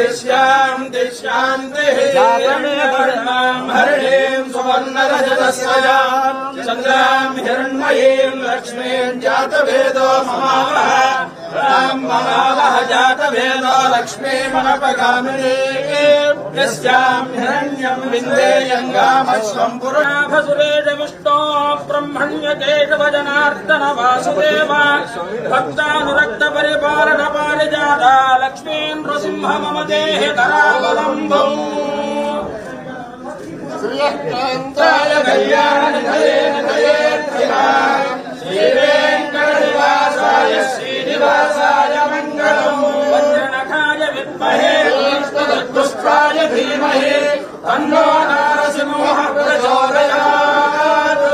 शान्तिः शान्तिः जातमेव हरिणीम् सुवर्णरजतस्वया चन्द्राम् हिरण्मयीम् लक्ष्मीम् जातवेदो ममावः राम् ममावः जातवेदो लक्ष्मीमनपगामिनी यस्याम् हिरण्यम् विन्देयङ्गामश्वम् पुरुणाभसुरेश विष्णो ब्रह्मण्यकेशव जनार्दन वासुदेव भक्तानुरक्त परिपालन पारिजाता लक्ष्मी नृसिंह मम देहे करावलम्बम् श्रीयकान्ताय कल्याणनिधये निधयेऽर्थिना धीमहि तन्नो नारसिंहः प्रचोदयात्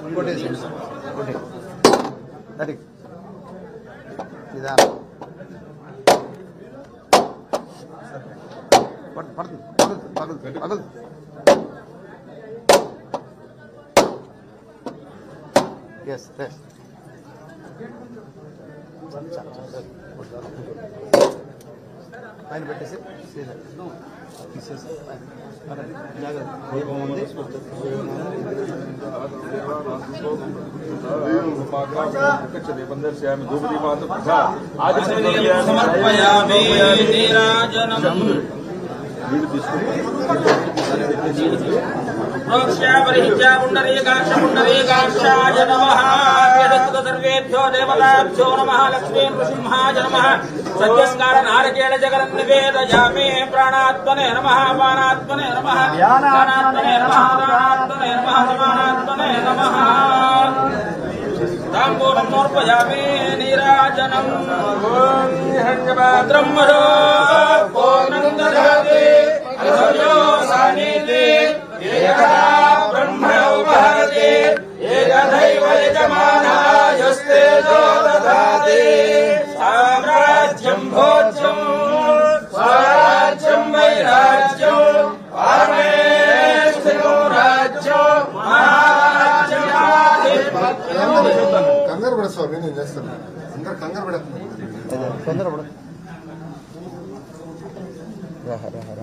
ఇంకోటి ఇంకోటి అది నిదానం పడు- పడుతుంది పడుతుంది పడుతుంది పడుతుంది ఎస్ ఎస్ పైన పెట్టేసి సీదా. తీసేసి పైన. జాగ్రత్త దీపం ఉంది సమర్పయామి నీరాజనం प्रोक्ष्यापरिहित्यापुण्डरीकाक्षपुण्डरीकाक्षाय नमः सर्वेभ्यो देवताभ्यो नमः लक्ष्मीं नृसिंहाय नमः सद्यस्कारनारकेण जगन्निवेदयामे प्राणात्मने नमः पानात्मने नमः ज्ञानात्मने नमः प्राणात्मने नमः समानात्मने नमः ताम्बूलमोर्पयामे नीराजनम् ॐ సానీతి ఏకదా బ్రహ్మ ఉపహరతి ఏకదైవ యజమానాయస్తేజో దదాతి సామ్రాజ్యం భోజ్యం స్వరాజ్యం వైరాజ్యం పరమేశ్వరో రాజ్యం మహారాజ్యం కంగారు పడ స్వామి నేను చేస్తాను. అందరు కంగారు పడకు. తొందరపడు హర